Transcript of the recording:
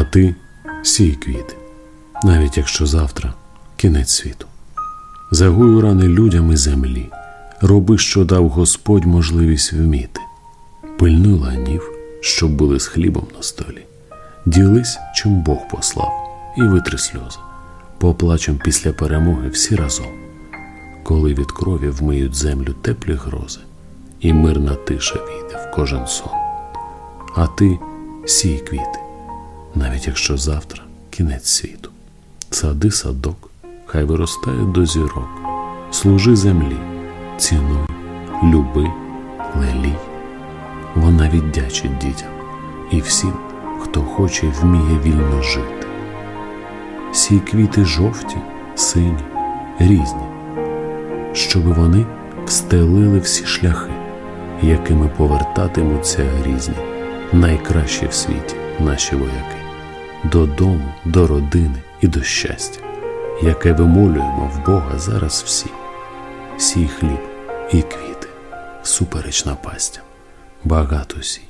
А ти сій квіти, навіть якщо завтра кінець світу. Загуй рани людям землі, роби, що дав Господь можливість вміти. Пильнуй ланів, щоб були з хлібом на столі. Ділись, чим Бог послав, і витри сльози. Поплачем після перемоги всі разом, коли від крові вмиють землю теплі грози, і мирна тиша війде в кожен сон. А ти сій квіти, навіть якщо завтра кінець світу. Сади садок, хай виростає до зірок, служи землі, цінуй, люби, лелій. Вона віддячить дітям і всім, хто хоче і вміє вільно жити. Сі квіти жовті, сині, різні, щоби вони встелили всі шляхи, якими повертатимуться різні, найкращі в світі наші вояки, додому, до родини і до щастя, яке вимолюємо в Бога зараз всі, сій хліб і квіти, суперечна пастя, багато сій.